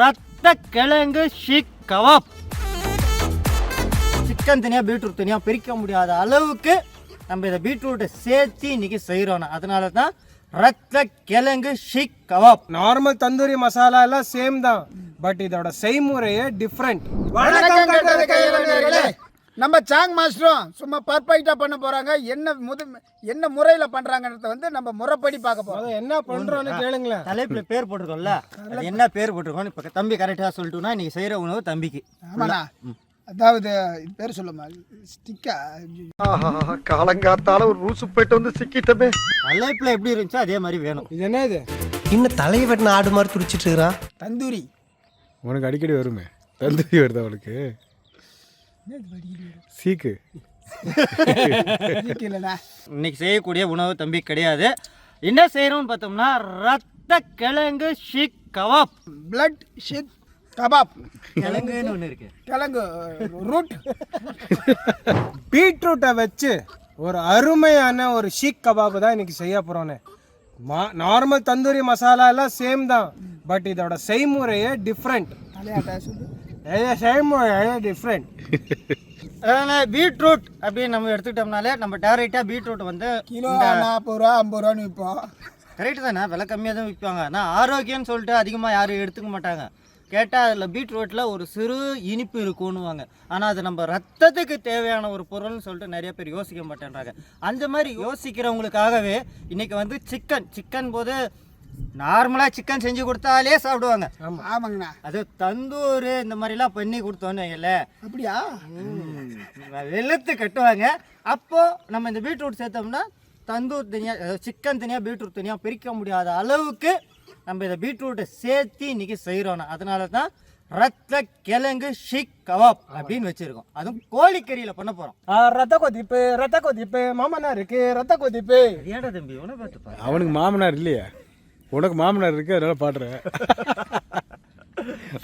ரத்த கிழங்கு ஷிக் கவாப். சிக்கன் தனியாக பீட்ரூட் தனியாக பிரிக்க முடியாத அளவுக்கு நம்ம இதை பீட்ரூட்டை சேர்த்து இன்னைக்கு செய்கிறோம் அதனால தான் ரத்த கிழங்கு ஷிக் கவாப். நார்மல் தந்தூரி மசாலா எல்லாம் சேம் தான். பட் இதோட செய்முறையே டிஃப்ரெண்ட் வணக்கம் நம்ம சாங் மாஸ்டரும் சும்மா பர்ஃபெக்டாக பண்ண போகிறாங்க என்ன முது என்ன முறையில் பண்ணுறாங்கன்றத வந்து நம்ம முறைப்படி பார்க்க போகிறோம் என்ன பண்றோம்னு கேளுங்களேன். தலைப்பில் பேர் போட்டிருக்கோம்ல. அது என்ன பேர் போட்டிருக்கோம் இப்போ தம்பி கரெக்டாக சொல்லிட்டோம்னா இன்னைக்கு செய்கிற உணவு தம்பிக்கு. ஆமாண்ணா. அதாவது இது பேர் சொல்லுமா ஸ்டிக்கா காலங்காத்தால ஒரு ரூசு போயிட்டு வந்து சிக்கிட்டமே. தலைப்பில் எப்படி இருந்துச்சோ அதே மாதிரி வேணும். இது என்ன இது இன்னும் தலையை வெட்டின ஆடு மாதிரி துடிச்சிட்டு இருக்கிறான் தந்தூரி. உனக்கு அடிக்கடி வருமே. தந்தூரி வருதா அவளுக்கு சீக்கு. இன்னைக்கு செய்யக்கூடிய உணவு தம்பி கிடையாது. என்ன செய்கிறோம்னு பார்த்தோம்னா ரத்த கிழங்கு seekh kebab. Blood seekh kebab. கிழங்குன்னு ஒன்று இருக்கு. கிழங்கு ரூட் பீட்ரூட்டை வச்சு ஒரு அருமையான ஒரு ஷீக் கபாப் தான் இன்னைக்கு செய்ய போறோன்னு மா நார்மல் தந்தூரி மசாலா எல்லாம் சேம் தான். பட் இதோட செய்முறையே டிஃப்ரெண்ட் செய்முறையே டிஃப்ரெண்ட் அதனால் பீட்ரூட் அப்படின்னு நம்ம எடுத்துக்கிட்டோம்னாலே நம்ம டேரெக்டாக பீட்ரூட் வந்து கிலோ நாற்பது ரூபா ஐம்பது ரூபான்னு விற்போம். கரெக்டு தானே? விலை கம்மியாக தான் விற்பாங்க. ஆனால் ஆரோக்கியம்னு சொல்லிட்டு அதிகமாக யாரும் எடுத்துக்க மாட்டாங்க. கேட்டால் அதில் பீட்ரூட்டில் ஒரு சிறு இனிப்பு இருக்கும்னுவாங்க ஆனால் அது நம்ம ரத்தத்துக்கு தேவையான ஒரு பொருள்னு சொல்லிட்டு நிறைய பேர் யோசிக்க மாட்டேன்றாங்க. அந்த மாதிரி யோசிக்கிறவங்களுக்காகவே இன்னைக்கு வந்து சிக்கன் சிக்கன் போது நார்மலாக சிக்கன் செஞ்சு கொடுத்தாலே சாப்பிடுவாங்க. ஆமாங்கண்ணா. அது தந்தூர் இந்த மாதிரிலாம் பண்ணி கொடுத்தோன்னு வைங்கள. அப்படியா? வெளுத்து கட்டுவாங்க. அப்போ நம்ம இந்த பீட்ரூட் சேர்த்தோம்னா தந்தூர் தனியாக சிக்கன் தனியாக பீட்ரூட் தனியாக பிரிக்க முடியாத அளவுக்கு நம்ம இதை பீட்ரூட்டை சேர்த்து இன்னைக்கு செய்கிறோம் அதனால தான் ரத்த கிழங்கு ஷிக் கவாப் அப்படின்னு வச்சிருக்கோம். அதுவும் கோழிக்கறியில் பண்ண போகிறோம் ரத்த கொதிப்பு ரத்த கொதிப்பு மாமனா இருக்கு ரத்த கொதிப்பு. ஏடா தம்பி உன பார்த்துப்பா அவனுக்கு மாமனார் இல்லையா. உனக்கு மாமனார் இருக்கு அதனால பாடுறேன்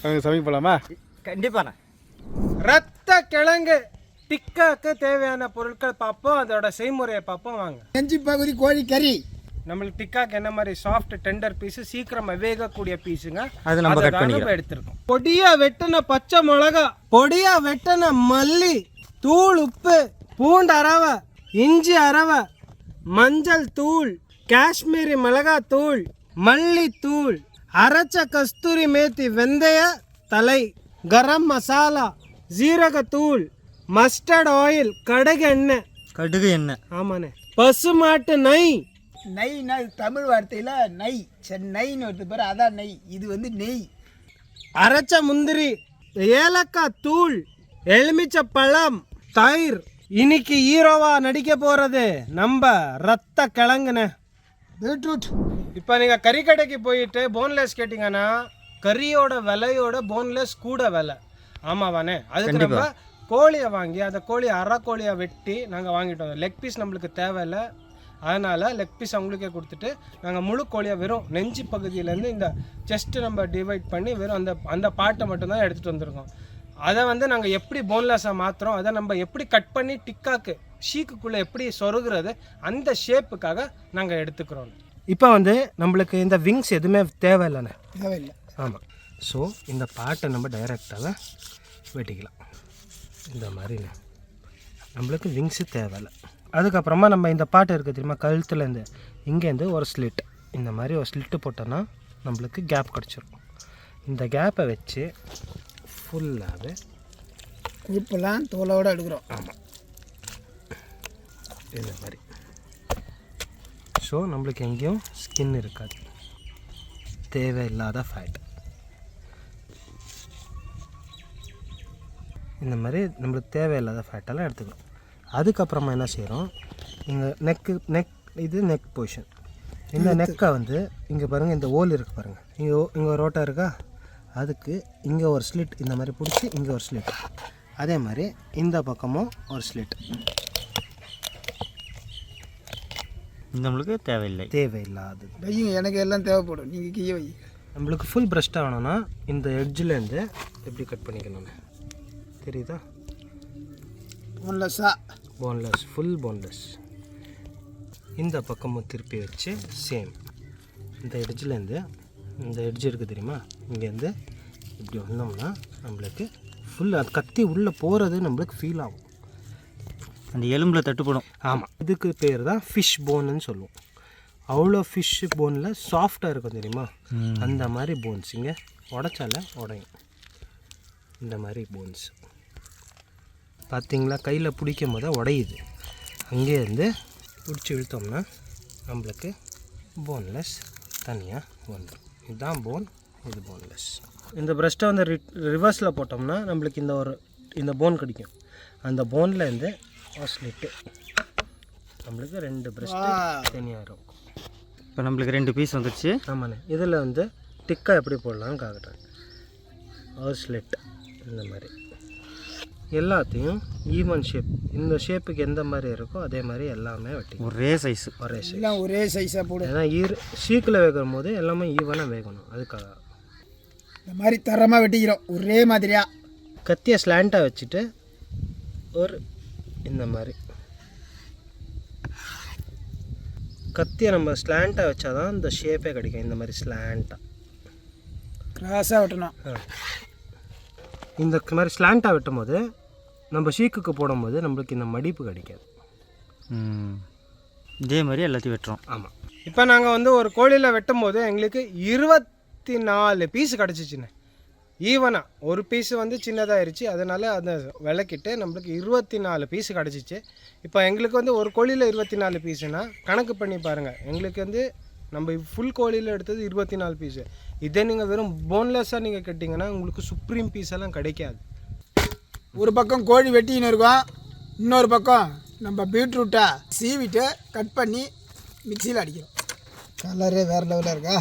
அவங்க கண்டிப்பாண்ணா. ரத்த கிழங்கு டிக்காக்கு தேவையான பொருட்கள் பார்ப்போம் அதோட செய்முறையை பார்ப்போம் வாங்க. நெஞ்சு பகுதி கோழி கறி. நம்மளுக்கு டிக்காக்கு என்ன மாதிரி சாஃப்ட் டெண்டர் பீஸ் சீக்கிரமா வேகக்கூடிய பீஸுங்க அது நம்ம பண்ணிக்கிறோம். நம்ம எடுத்திருக்கோம். பொடியா வெட்டின பச்சை மிளகா பொடியா வெட்டின மல்லி தூள் உப்பு பூண்டு அரவை இஞ்சி அரவை மஞ்சள் தூள் காஷ்மீரி மிளகாய் தூள் மல்லி தூள் அரைச்ச கஸ்தூரி மேத்தி வெந்தய தலை கரம் மசாலா ஜீரகத்தூள் மஸ்டர்ட் ஆயில் கடுகு எண்ணெய். கடுகு எண்ணெய். ஆமாண்ணே. பசுமாட்டு நெய். நெய்னா தமிழ் வார்த்தையில்? நெய். சரி நெய்ன்னு வருது பாரு அதான் நெய். இது வந்து நெய். அரைச்ச முந்திரி ஏலக்காய் தூள் எலுமிச்சை பழம் தயிர். இன்னைக்கு ஹீரோவா நடிக்க போறது நம்ம ரத்த கிழங்குண்ணே. பீட்ரூட். இப்போ நீங்கள் கறிக்கடைக்கு போயிட்டு போன்லெஸ் கேட்டிங்கன்னா கறியோட விலையோட போன்லெஸ் கூட விலை. ஆமாவானே அதுக்கு நம்ம கோழியை வாங்கி அந்த கோழியை அரை கோழியை வெட்டி நாங்கள் வாங்கிட்டோம் லெக் பீஸ் நம்மளுக்கு தேவையில்லை. அதனால் லெக் பீஸ் அவங்களுக்கே கொடுத்துட்டு நாங்கள் முழு கோழியை வெறும் நெஞ்சு பகுதியிலேருந்து இந்த செஸ்ட்டு நம்ம டிவைட் பண்ணி வெறும் அந்த அந்த பாட்டை மட்டும்தான் எடுத்துகிட்டு வந்திருக்கோம். அதை வந்து நாங்கள் எப்படி போன்லெஸ்ஸாக மாற்றுறோம் அதை நம்ம எப்படி கட் பண்ணி டிக்காக்கு ஷீக்குக்குள்ளே எப்படி சொருகிறது அந்த ஷேப்புக்காக நாங்கள் எடுத்துக்கிறோம். இப்போ வந்து நம்மளுக்கு இந்த விங்ஸ் எதுவுமே தேவையில்லைண்ணே. தேவையில்லை. ஆமாம் ஸோ இந்த பாட்டை நம்ம டைரெக்டாக வெட்டிக்கலாம். இந்த மாதிரிண்ணே. நம்மளுக்கு விங்ஸு தேவையில்லை. அதுக்கப்புறமா நம்ம இந்த பாட்டு இருக்குது தெரியுமா? கழுத்துலேருந்து இங்கேருந்து ஒரு ஸ்லிட் இந்த மாதிரி ஒரு ஸ்லிட்டு போட்டோன்னா நம்மளுக்கு கேப் கிடச்சிரும். இந்த கேப்பை வச்சு ஃபுல்லாகவே உப்புலாம் தோலோடு எடுக்கிறோம். இந்த மாதிரி. ஸோ நம்மளுக்கு எங்கேயும் ஸ்கின் இருக்காது. தேவையில்லாத ஃபேட் இந்த மாதிரி நம்மளுக்கு தேவையில்லாத ஃபேட்டெல்லாம் எடுத்துக்கிறோம் அதுக்கப்புறமா என்ன செய்கிறோம் இங்கே நெக்கு நெக் இது நெக் பொசிஷன் இந்த நெக்கை வந்து இங்கே பாருங்கள் இந்த ஓல் இருக்குது பாருங்கள் இங்கே இங்கே ஒரு ரோட்டா இருக்கா? அதுக்கு இங்கே ஒரு ஸ்லிட் இந்த மாதிரி பிடிச்சி இங்கே ஒரு ஸ்லிட் அதே மாதிரி இந்த பக்கமும் ஒரு ஸ்லிட் நம்மளுக்கு தேவையில்லை. தேவையில்லாதது. வையுங்க எனக்கு எல்லாம் தேவைப்படும். நீங்கள் கீழே வை நம்மளுக்கு ஃபுல் பிரஷ்ட் ஆகணும்னா இந்த எட்ஜிலேருந்து எப்படி கட் பண்ணிக்கணும் தெரியுதா? ஒன்லஸா போன்லெஸ் ஃபுல் போன்லெஸ் இந்த பக்கமும் திருப்பி வச்சு சேம் இந்த எட்ஜிலேருந்து இந்த எட்ஜ் இருக்குது தெரியுமா? இங்கேருந்து இப்படி வந்தோம்னா நம்மளுக்கு ஃபுல் அது கத்தி உள்ளே போகிறது நம்மளுக்கு ஃபீல் ஆகும். அந்த எலும்புல தட்டுப்படும். ஆமாம் இதுக்கு பேர் தான் ஃபிஷ் போனுன்னு சொல்லுவோம். அவ்வளோ ஃபிஷ் போனில் சாஃப்டாக இருக்கும் தெரியுமா? அந்த மாதிரி போன்ஸ் இங்கே உடச்சால உடையும். இந்த மாதிரி போன்ஸ் பார்த்தீங்களா கையில் பிடிக்கும் போது உடையுது. அங்கேயே இருந்து பிடிச்சி இழுத்தோம்னா நம்மளுக்கு போன்லெஸ் தனியாக வந்துடும் இதுதான் போன் இது போன்லெஸ் இந்த பிரஸ்ட்டை வந்து ரி ரிவர்ஸில் போட்டோம்னா நம்மளுக்கு இந்த ஒரு இந்த போன் கிடைக்கும். அந்த போனில் இருந்து ஸ்லிட்டு நம்மளுக்கு ரெண்டு பிரஸ்ட்டு தனியாக இருக்கும் இப்போ நம்மளுக்கு ரெண்டு பீஸ் வந்துடுச்சு ஆமாண்ணே. இதில் வந்து டிக்காக எப்படி போடலாம்னு காட்டுறேன். ஒரு ஸ்லிட் இந்த மாதிரி. எல்லாத்தையும் ஈவன் ஷேப் இந்த ஷேப்புக்கு எந்த மாதிரி இருக்கோ அதே மாதிரி எல்லாமே வெட்டி ஒரே சைஸ் ஒரே எல்லாம் ஒரே சைஸாக போடு. ஏன்னா ஈர் சீக்கில் வேகும் போது எல்லாமே ஈவனாக வேகணும். அதுக்காக. இந்த மாதிரி தரமாக வெட்டிக்கிறோம். ஒரே மாதிரியா. கத்தியை ஸ்லாண்டாக வச்சுட்டு ஒரு இந்த மாதிரி. கத்தியை நம்ம ஸ்லாண்டாக வச்சாதான் இந்த ஷேப்பே கிடைக்கும். இந்த மாதிரி ஸ்லாண்டாக கிராஸாக வெட்டணும். இந்த மாதிரி ஸ்லாண்டாக வெட்டும் போது நம்ம ஷீக்குக்கு போடும்போது நம்மளுக்கு இந்த மடிப்பு கிடைக்காது. ம். இதே மாதிரி எல்லாத்தையும் வெட்டுறோம். ஆமாம் இப்போ நாங்கள் வந்து ஒரு கோழியில் வெட்டும் போது எங்களுக்கு இருபத்தி நாலு பீஸ் கிடச்சிச்சுண்ணே. ஈவனாக ஒரு பீஸ் வந்து சின்னதாயிருச்சு. அதனால் அதை விளக்கிட்டு நம்மளுக்கு இருபத்தி நாலு பீஸ் கிடச்சிச்சு. இப்போ எங்களுக்கு வந்து ஒரு கோழியில் இருபத்தி நாலு பீஸுனா கணக்கு பண்ணி பாருங்கள் எங்களுக்கு வந்து நம்ம ஃபுல் கோழியில் எடுத்தது இருபத்தி நாலு பீஸு இதே நீங்கள் வெறும் போன்லெஸ்ஸாக நீங்கள் கேட்டிங்கன்னா உங்களுக்கு சுப்ரீம் பீஸ் எல்லாம் கிடைக்காது. ஒரு பக்கம் கோழி வெட்டின்னு இருக்கோம். இன்னொரு பக்கம் நம்ம பீட்ரூட்டை சீவிட்டு கட் பண்ணி மிக்சியில் அடிக்கிறோம். கலரே வேறு லெவலில் இருக்கா?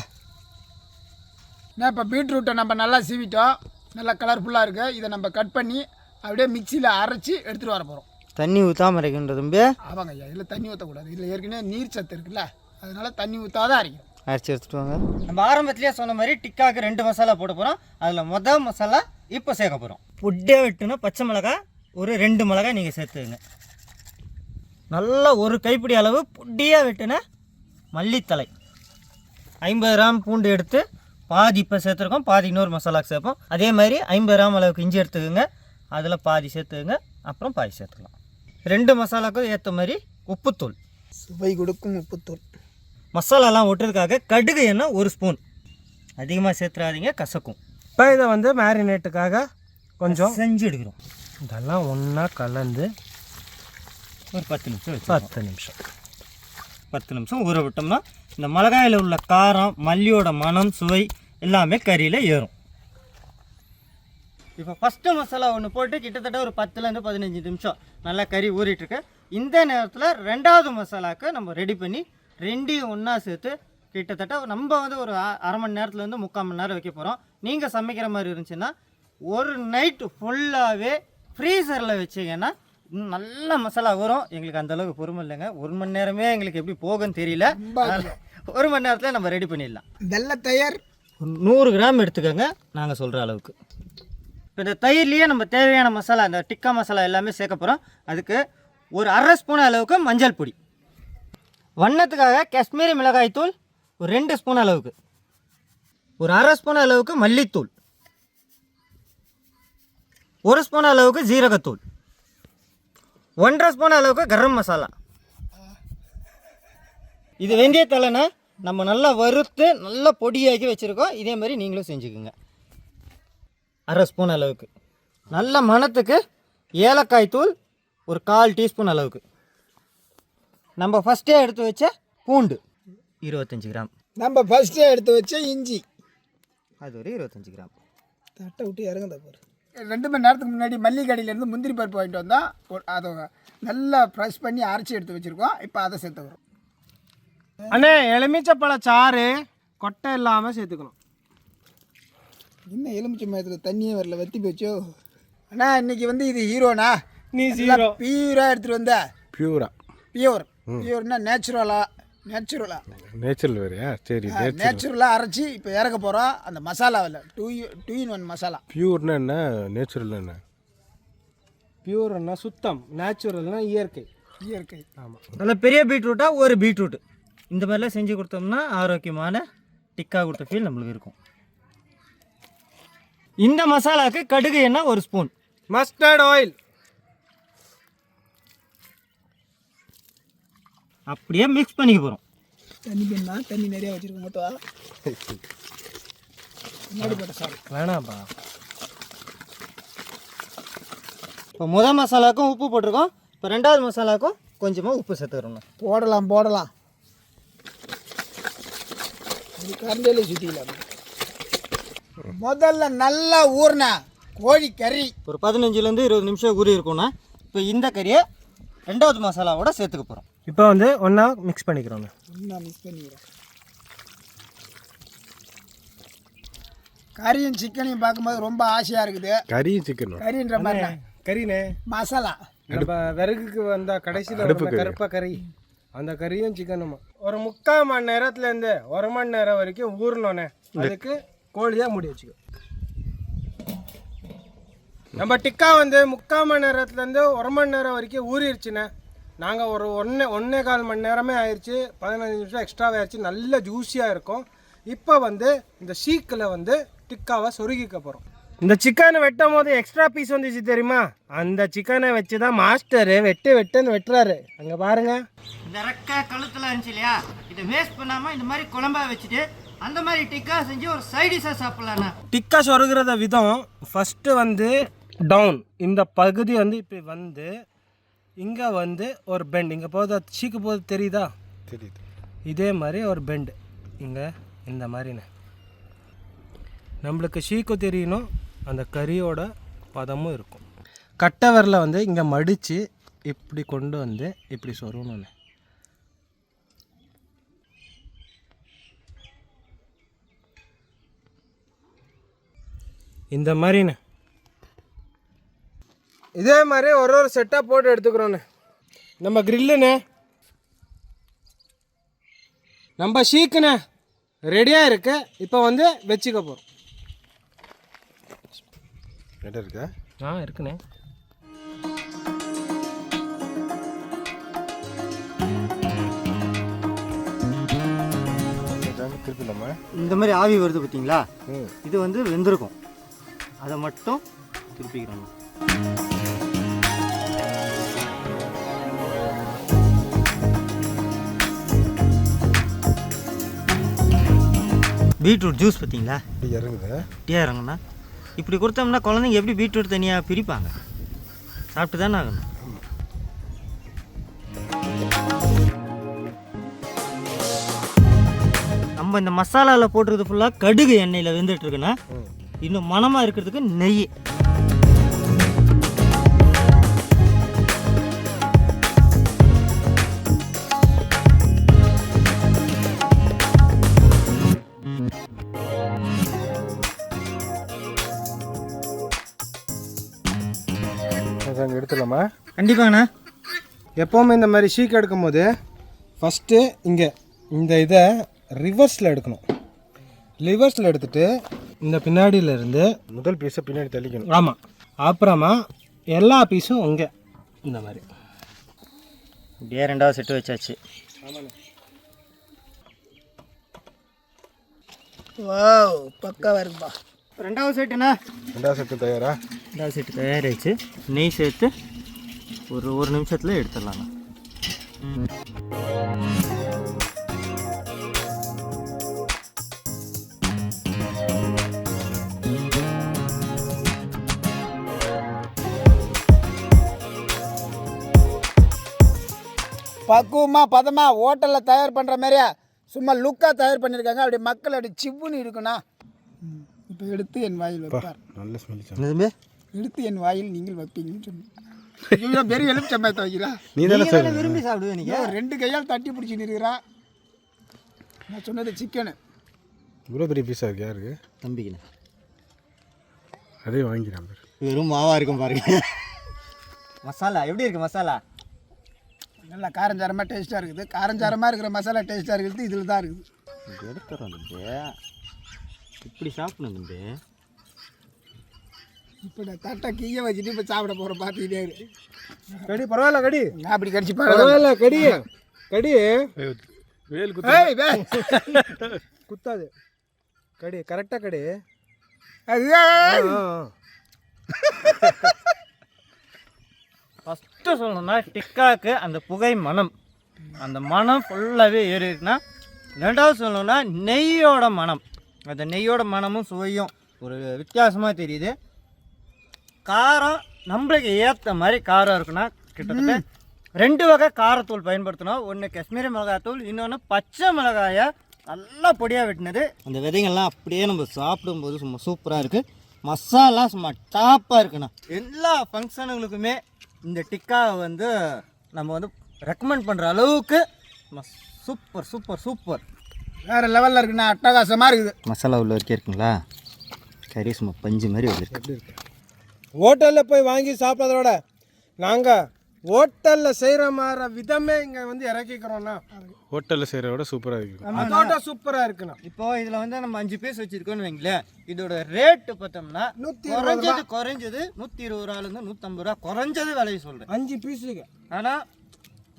நான் இப்போ பீட்ரூட்டை நம்ம நல்லா சீவிட்டோம். நல்லா கலர்ஃபுல்லாக இருக்குது இதை நம்ம கட் பண்ணி அப்படியே மிக்சியில் அரைச்சி எடுத்துகிட்டு வர போகிறோம் தண்ணி ஊற்றாம அரைக்கின்ற தம்பி. ஆமாங்க ஐயா இதில் தண்ணி ஊற்றக்கூடாது இதில் ஏற்கனவே நீர் சத்து இருக்குல்ல அதனால தண்ணி ஊற்றாத அரைக்கணும். அரைச்சி எடுத்துட்டு வாங்க. நம்ம ஆரம்பத்திலேயே சொன்ன மாதிரி டிக்காக்கு ரெண்டு மசாலா போட போகிறோம் அதில் மொதல் மசாலா இப்போ சேர்க்க போகிறோம் புட்டே வெட்டுனா பச்சை மிளகாய் ஒரு ரெண்டு மிளகாய் நீங்கள் சேர்த்துங்க நல்லா ஒரு கைப்பிடி அளவு புட்டியாக வெட்டுன மல்லித்தலை. ஐம்பது கிராம் பூண்டு எடுத்து பாதி இப்போ சேர்த்துருக்கோம் பாதி இன்னொரு மசாலாக்கு சேர்ப்போம். அதே மாதிரி ஐம்பது கிராம் அளவுக்கு இஞ்சி எடுத்துக்கோங்க. அதில் பாதி சேர்த்துக்கோங்க அப்புறம் பாதி சேர்த்துக்கலாம். ரெண்டு மசாலாக்கும் ஏற்ற மாதிரி உப்புத்தூள். சுவை கொடுக்கும் உப்புத்தூள். மசாலாலாம் ஒட்டுறதுக்காக கடுகு எண்ணெய் ஒரு ஸ்பூன். அதிகமாக சேர்த்துறாதீங்க கசக்கும். இப்போ இதை வந்து மேரினேட்டுக்காக கொஞ்சம் செஞ்சு எடுக்கிறோம். இதெல்லாம் ஒன்றா கலந்து ஒரு பத்து நிமிஷம் பத்து நிமிஷம். பத்து நிமிஷம் ஊற விட்டோம்னா இந்த மிளகாயில் உள்ள காரம் மல்லியோட மனம் சுவை எல்லாமே கறியில் ஏறும். இப்போ ஃபஸ்ட்டு மசாலா ஒன்று போட்டு கிட்டத்தட்ட ஒரு பத்துலேருந்து பதினஞ்சு நிமிஷம் நல்லா கறி ஊறிட்டுருக்கு. இந்த நேரத்தில் ரெண்டாவது மசாலாவுக்கு நம்ம ரெடி பண்ணி ரெண்டையும் ஒன்றா சேர்த்து கிட்டத்தட்ட நம்ம வந்து ஒரு அ- அரை மணி நேரத்துலேருந்து முக்கால் மணி நேரம் வைக்க போகிறோம் நீங்கள் சமைக்கிற மாதிரி இருந்துச்சுன்னா ஒரு நைட்டு ஃபுல்லாகவே ஃப்ரீசரில் வச்சிங்கன்னா இன்னும் நல்ல மசாலா வரும் எங்களுக்கு அந்த அளவுக்கு பொறுமை இல்லைங்க. ஒரு மணி நேரமே எங்களுக்கு எப்படி போகும்னு தெரியல. ஒரு மணி நேரத்தில் நம்ம ரெடி பண்ணிடலாம். வெள்ளை தயார். நூறு கிராம் எடுத்துக்கோங்க நாங்கள் சொல்கிற அளவுக்கு. இப்போ இந்த தயிர்லேயே நம்ம தேவையான மசாலா இந்த டிக்கா மசாலா எல்லாமே சேர்க்க போகிறோம் அதுக்கு ஒரு அரை ஸ்பூன் அளவுக்கு மஞ்சள் பொடி. வண்ணத்துக்காக காஷ்மீரி மிளகாய் தூள் ஒரு ரெண்டு ஸ்பூன் அளவுக்கு. ஒரு அரை ஸ்பூன் அளவுக்கு மல்லித்தூள். ஒரு ஸ்பூன் அளவுக்கு ஜீரகத்தூள். ஒன்றரை ஸ்பூன் அளவுக்கு கரம் மசாலா. இது வெந்தயத்தலைனா நம்ம நல்லா வறுத்து நல்லா பொடியாக்கி வச்சுருக்கோம். இதே மாதிரி நீங்களும் செஞ்சுக்குங்க. அரை ஸ்பூன் அளவுக்கு. நல்ல மணத்துக்கு ஏலக்காய் தூள் ஒரு கால் டீஸ்பூன் அளவுக்கு. நம்ம ஃபஸ்ட்டே எடுத்து வச்ச பூண்டு. இருபத்தஞ்சி கிராம். நம்ம ஃபஸ்ட்டே எடுத்து வச்ச இஞ்சி. அது ஒரு இருபத்தஞ்சி கிராம். தட்டை விட்டு இறங்குத பாரு. ரெண்டு மணி நேரத்துக்கு முன்னாடி மல்லிகை கடையிலேருந்து முந்திரி பருப்பு வாங்கிட்டு வந்தோம் ஒரு- அதை நல்லா ப்ரெஷ் பண்ணி அரைச்சி எடுத்து வச்சுருக்கோம். இப்போ அதை சேர்த்துக்கிறோம் அண்ணே எலுமிச்சப்பழ சாறு கொட்டை இல்லாமல் சேர்த்துக்கணும். என்ன எலுமிச்சை மயத்தில் தண்ணியே வரல வெத்தி போச்சோ? அண்ணா இன்னைக்கு வந்து இது ஹீரோனா நீ zero. பியூராக எடுத்துகிட்டு வந்த. பியூரா பியூர் பியூர்னா நேச்சுரலா நேச்சுரலா நேச்சுரல் வேறையா? சரி நேச்சுரலாக அரைச்சி இப்போ இறக்க போகிறோம் அந்த மசாலாவில் two two in one masala. பியூர்னா என்ன? நேச்சுரல் என்ன? பியூர்னா சுத்தம் நேச்சுரல்னா இயற்கை. இயற்கை. நல்ல பெரிய பீட்ரூட்டாக ஒரு பீட்ரூட் இந்த மாதிரிலாம் செஞ்சு கொடுத்தோம்னா ஆரோக்கியமான டிக்கா கொடுத்த ஃபீல் நம்மளுக்கு இருக்கும். இந்த மசாலாக்கு கடுகு எண்ணெய் ஒரு ஸ்பூன் மஸ்டர்ட் ஆயில் அப்படியே மிக்ஸ் பண்ணிக்க போகிறோம் தண்ணி வேணுமா தண்ணி நிறைய வச்சிருக்க மொத்தம் முன்னாடி போட்ட சாரி வேணாம்ப்பா இப்போ முதல் மசாலாவுக்கும் உப்பு போட்டிருக்கோம். இப்போ ரெண்டாவது மசாலாவுக்கும் கொஞ்சமாக உப்பு சேர்த்துக்கிறோம் போடலாம் போடலாம். கரண்டியில் சுற்றிக்கலாம் முதல்ல நல்லா ஊறின கோழி கறி. ஒரு பதினஞ்சுலேருந்து இருபது நிமிஷம் ஊறி இருக்கும்னா இப்போ இந்த கறியை ரெண்டாவது மசாலாவோட சேர்த்துக்க போகிறோம் இப்போ வந்து ஒன்றா மிக்ஸ் பண்ணிக்கிறோங்க. நான் மிஸ் பண்ணிக்கிறேன் கறியும் சிக்கனையும் பார்க்கும்போது ரொம்ப ஆசையாக இருக்குது. கறியும் சிக்கனும் கறின்ற மாதிரி கறினே மசாலா. நம்ம விறகுக்கு வந்த கடைசியில் கருப்பா கறி. அந்த கறியும் சிக்கனும் ஒரு முக்கால் மணி நேரத்துல இருந்து ஒரு மணி நேரம் வரைக்கும் ஊறணுண்ணே அதுக்கு கோழியாக மூடி வச்சுக்கோ. நம்ம டிக்கா வந்து முக்கால் மணி நேரத்துலேருந்து ஒரு மணி நேரம் வரைக்கும் ஊறிடுச்சுண்ணே நாங்கள் ஒரு ஒன்றே ஒன்றே கால் மணி நேரமே ஆயிடுச்சு பதினஞ்சு நிமிஷம் எக்ஸ்ட்ராவே ஆயிடுச்சு நல்ல ஜூஸியாக இருக்கும். இப்போ வந்து இந்த சீக்கில் வந்து டிக்காவை சொருகிக்க போகிறோம் இந்த சிக்கனை வெட்டும் போது எக்ஸ்ட்ரா பீஸ் வந்துச்சு தெரியுமா? அந்த சிக்கனை வச்சு தான் மாஸ்டரு வெட்டு வெட்டுன்னு வெட்டுறாரு. அங்கே பாருங்க. இந்த ரெக்கை கழுத்தில் இருந்துச்சு இல்லையா? இதை வேஸ்ட் பண்ணாமல் இந்த மாதிரி குழம்பா வச்சுட்டு அந்த மாதிரி டிக்கா செஞ்சு ஒரு சைடிஷாக சாப்பிட்லாண்ணா. டிக்கா சொருகிறத விதம் ஃபஸ்ட்டு வந்து டவுன் இந்த பகுதி வந்து இப்போ வந்து இங்கே வந்து ஒரு பெண்ட் இங்கே போகுது? சீக்கு போகுது தெரியுதா? தெரியுது. இதே மாதிரி ஒரு பெண்டு இங்கே இந்த மாதிரிண்ணே நம்மளுக்கு ஷீக்கு தெரியணும் அந்த கறியோட பதமும் இருக்கும். கட்டை விரலை வந்து இங்கே மடித்து இப்படி கொண்டு வந்து இப்படி சொருகணுண்ணே இந்த மாதிரிண்ணே இதே மாதிரி ஒரு ஒரு செட்டாக போட்டு எடுத்துக்கிறோண்ணே நம்ம கிரில்லுண்ணே நம்ம ஷீக்குண்ணே ரெடியாக இருக்கு. இப்போ வந்து வச்சுக்க போகிறோம் இருக்கா? ஆ இருக்குண்ணே. இந்த மாதிரி ஆவி வருது பார்த்தீங்களா இது வந்து வெந்திருக்கும். அதை மட்டும் திருப்பிக்கிறோம். பீட்ரூட் ஜூஸ் பார்த்தீங்களா? இப்படி இறங்குது. டீயா இறங்குண்ணா இப்படி கொடுத்தோம்னா குழந்தைங்க எப்படி பீட்ரூட் தனியாக பிரிப்பாங்க? சாப்பிட்டு தானே ஆகணும். நம்ம இந்த மசாலாவில் போட்டுறது ஃபுல்லாக கடுகு எண்ணெயில் வெந்துட்டு இருக்குன்னா இன்னும் மணமாக இருக்கிறதுக்கு நெய். எடுத்துடலாமா? கண்டிப்பாங்கண்ணா. எப்போவுமே இந்த மாதிரி ஷீக் எடுக்கும்போது ஃபஸ்ட்டு இங்கே இந்த இதை ரிவர்ஸில் எடுக்கணும். ரிவர்ஸில் எடுத்துட்டு இந்த பின்னாடியில இருந்து முதல் பீஸை பின்னாடி தள்ளிக்கணும் ஆமாம் அப்புறமா எல்லா பீஸும் இங்கே இந்த மாதிரி. இப்படியே ரெண்டாவது செட்டு வச்சாச்சு. வாவ் பக்காவாக இருக்குப்பா ரெண்டாவது செட்டுண்ணா ரெண்டாவது செட்டு தயாரா? ரெண்டாவது செட்டு தயாராகிடுச்சு நெய் சேர்த்து ஒரு ஒரு நிமிஷத்தில் எடுத்துடலாண்ணா பக்குவமாக பதமாக ஹோட்டலில் தயார் பண்ணுற மாதிரியா? சும்மா லுக்காக தயார் பண்ணியிருக்காங்க அப்படி மக்கள் அப்படி சிவ்வுன்னு இருக்குண்ணா. இப்போ எடுத்து என் வாயில் வைப்பார். நல்ல ஸ்மெல் எடுத்து என் வாயில் நீங்கள் வைப்பீங்கன்னு சொன்னேன். பெரிய எலுமிச்சம்பழத்தை வைக்கிறா? நீ தானே விரும்பி சாப்பிடுவேன் நீங்கள் ரெண்டு கையால் தட்டி பிடிச்சி நிற்கிறா நான் சொன்னது சிக்கனு. இவ்வளோ பெரிய பீஸாக இருக்கு? யாருக்கு? தம்பிக்குண்ணே அதே வாங்கிக்கிறான் பேர். வெறும் மாவாக இருக்கும் பாருங்க. மசாலா எப்படி இருக்கு மசாலா? நல்லா காரஞ்சாரமாக டேஸ்ட்டாக இருக்குது. காரஞ்சாரமாக இருக்கிற மசாலா டேஸ்ட்டாக இருக்குது. இதில் தான் இருக்குது எடுத்துறோம் இப்படி சாப்பிடணும் தம்பி. இப்போ நான் தட்டை கீழே வச்சுட்டு இப்போ சாப்பிட போகிறேன் பார்த்துக்கிட்டே இரு. கடி பரவாயில்ல கடி. நான் அப்படி கடிச்சு பாரு பரவாயில்ல கடி. கடி. வேல். குத்தாது. கடி கரெக்டாக கடி. ஃபஸ்ட்டு சொல்லணும்னா டிக்காக்கு அந்த புகை மனம். அந்த மனம் ஃபுல்லாகவே ஏறிடுச்சுன்னா ரெண்டாவது சொல்லணும்னா நெய்யோட மனம். அந்த நெய்யோட மனமும் சுவையும் ஒரு வித்தியாசமாக தெரியுது. காரம் நம்மளுக்கு ஏற்ற மாதிரி காரம் இருக்குன்னா கிட்டத்தட்ட ரெண்டு வகை காரத்தூள் பயன்படுத்தணும் ஒன்று காஷ்மீரி மிளகாத்தூள் இன்னொன்று பச்சை மிளகாயை நல்லா பொடியாக வெட்டினது. அந்த விதைங்கள்லாம் அப்படியே நம்ம சாப்பிடும்போது சும்மா சூப்பராக இருக்குது மசாலா சும்மா டாப்பாக இருக்குண்ணா. எல்லா ஃபங்க்ஷனுங்களுக்குமே இந்த டிக்காவை வந்து நம்ம வந்து ரெக்கமெண்ட் பண்ணுற அளவுக்கு சூப்பர் சூப்பர் சூப்பர் வேறு லெவலில் இருக்குண்ணா அட்டகாசமாக இருக்குது. மசாலா உள்ள வரைக்கும் இருக்குங்களா? கறி சும்மா பஞ்சு மாதிரி உள்ள இருக்கு. ஹோட்டலில் போய் வாங்கி சாப்பிட்றதோட நாங்கள் ஹோட்டலில் செய்கிற மாதிரி விதமே இங்கே வந்து இறக்கிக்கிறோம்னா ஹோட்டலில் செய்கிறத விட சூப்பராக இருக்குது. அதோட சூப்பராக இருக்குண்ணா. இப்போ இதில் வந்து நம்ம அஞ்சு பீஸ் வச்சிருக்கோம்னு வைங்களேன். இதோட ரேட்டு பார்த்தோம்னா குறைஞ்சது குறைஞ்சது நூற்றி இருபது ரூபாலேருந்து நூற்றம்பது ரூபா குறைஞ்சது விலையை சொல்கிறேன் அஞ்சு பீஸுக்கு ஆனால்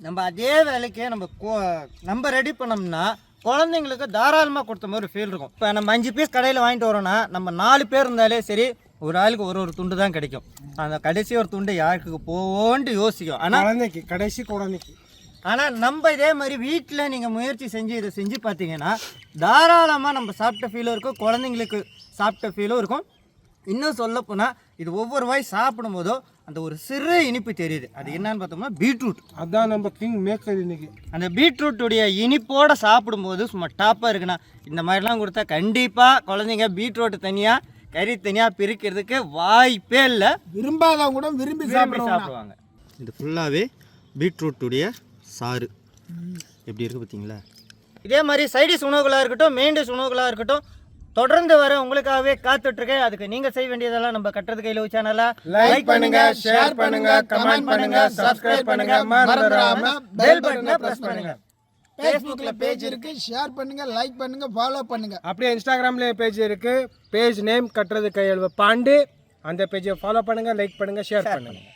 நம்ம அதே வேலைக்கே நம்ம கொ- நம்ம ரெடி பண்ணோம்னா குழந்தைங்களுக்கு தாராளமாக கொடுத்த மாதிரி ஃபீல் இருக்கும். இப்போ நம்ம அஞ்சு பீஸ் கடையில் வாங்கிட்டு வரோம்னா நம்ம நாலு பேர் இருந்தாலே சரி ஒரு ஆளுக்கு ஒரு ஒரு துண்டு தான் கிடைக்கும். அந்த கடைசி ஒரு துண்டு யாருக்கு போவோன்ட்டு யோசிக்கும். ஆனால் குழந்தைக்கு கடைசி குழந்தைக்கு. ஆனால் நம்ம இதே மாதிரி வீட்டில் நீங்கள் முயற்சி செஞ்சு இதை செஞ்சு பார்த்தீங்கன்னா தாராளமாக நம்ம சாப்பிட்ட ஃபீலும் இருக்கும் குழந்தைங்களுக்கு சாப்பிட்ட ஃபீலும் இருக்கும். இன்னும் சொல்லப்போனால் இது ஒவ்வொரு வாய் சாப்பிடும்போதோ அந்த ஒரு சிறு இனிப்பு தெரியுது. அது என்னன்னு பார்த்தோம்னா பீட்ரூட். அதான் நம்ம கிங் மேக்கர் இன்னைக்கு. அந்த பீட்ரூட்டுடைய இனிப்போட சாப்பிடும்போது சும்மா டாப்பாக இருக்குண்ணா. இந்த மாதிரிலாம் கொடுத்தா கண்டிப்பாக குழந்தைங்க பீட்ரூட் தனியாக கறி தனியாக பிரிக்கிறதுக்கு வாய்ப்பே இல்லை. விரும்பாதவங்க கூட விரும்பி சாப்பிடுவாங்க சாப்பிடுவாங்க. இது ஃபுல்லாகவே பீட்ரூட்டுடைய சாறு. எப்படி இருக்குது பார்த்தீங்களா? இதே மாதிரி சைடிஷ் உணவுகளாக இருக்கட்டும் மெயின் டிஷ் உணவுகளாக இருக்கட்டும் தொடர்ந்து வர உங்களுக்காகவே காத்துட்ருக்கேன். அதுக்கு நீங்கள் செய்ய வேண்டியதெல்லாம் நம்ம கட்டுறது கையில் சேனலை லைக் பண்ணுங்க ஷேர் பண்ணுங்க கமெண்ட் பண்ணுங்க சப்ஸ்கிரைப் பண்ணுங்க மறந்துடாம பெல் பட்டனை ப்ரெஸ் பண்ணுங்க. ஃபேஸ்புக்கில் பேஜ் இருக்கு ஷேர் பண்ணுங்க லைக் பண்ணுங்க ஃபாலோ பண்ணுங்க. அப்படியே இன்ஸ்டாகிராம்லேயே பேஜ் இருக்கு. பேஜ் நேம் கட்டுறது கையெழுவ பாண்டு. அந்த பேஜை ஃபாலோ பண்ணுங்க லைக் பண்ணுங்க ஷேர் பண்ணுங்க.